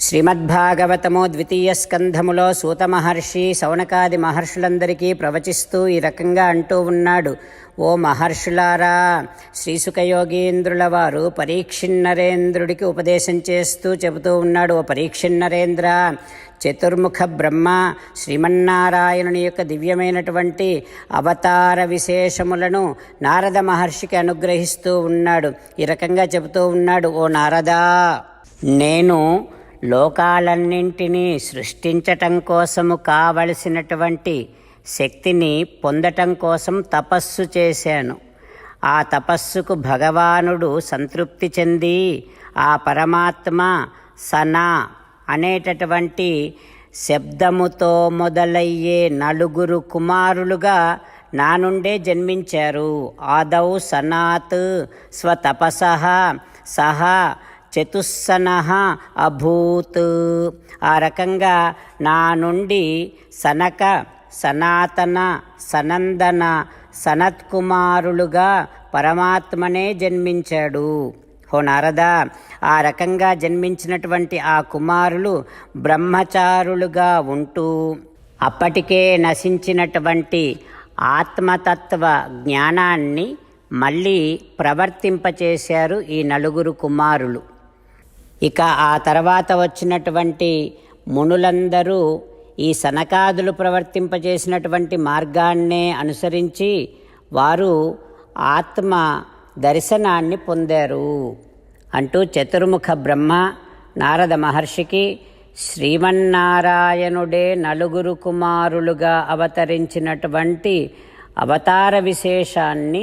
శ్రీమద్భాగవతము ద్వితీయ స్కంధములో సూత మహర్షి సౌనకాది మహర్షులందరికీ ప్రవచిస్తూ ఈ రకంగా అంటూ ఉన్నాడు. ఓ మహర్షులారా శ్రీసుఖయోగీంద్రుల వారు పరీక్షిన్నరేంద్రుడికి ఉపదేశం చేస్తూ చెబుతూ ఉన్నాడు. ఓ పరీక్షిన్నరేంద్ర చతుర్ముఖ బ్రహ్మ శ్రీమన్నారాయణుని యొక్క దివ్యమైనటువంటి అవతార విశేషములను నారద మహర్షికి అనుగ్రహిస్తూ ఉన్నాడు. ఈ రకంగా చెబుతూ ఉన్నాడు. ఓ నారదా నేను లోకాలన్నింటినీ సృష్టించటం కోసము కావలసినటువంటి శక్తిని పొందటం కోసం తపస్సు చేశాను. ఆ తపస్సుకు భగవానుడు సంతృప్తి చెంది ఆ పరమాత్మ సనా అనేటటువంటి శబ్దముతో మొదలయ్యే నలుగురు కుమారులుగా నా నుండే జన్మించారు. ఆదౌ సనాత్ స్వతపస సహా చతుస్సన అభూత్. ఆ రకంగా నా నుండి సనక సనాతన సనందన సనత్కుమారులుగా పరమాత్మనే జన్మించాడు. హో నారద ఆ రకంగా జన్మించినటువంటి ఆ కుమారులు బ్రహ్మచారులుగా ఉంటూ అప్పటికే నశించినటువంటి ఆత్మతత్వ జ్ఞానాన్ని మళ్ళీ ప్రవర్తింపచేశారు ఈ నలుగురు కుమారులు. ఇక ఆ తర్వాత వచ్చినటువంటి మునులందరూ ఈ సనకాదులు ప్రవర్తింపజేసినటువంటి మార్గాన్నే అనుసరించి వారు ఆత్మ దర్శనాన్ని పొందారు అంటూ చతుర్ముఖ బ్రహ్మ నారద మహర్షికి శ్రీమన్నారాయణుడే నలుగురు కుమారులుగా అవతరించినటువంటి అవతార విశేషాన్ని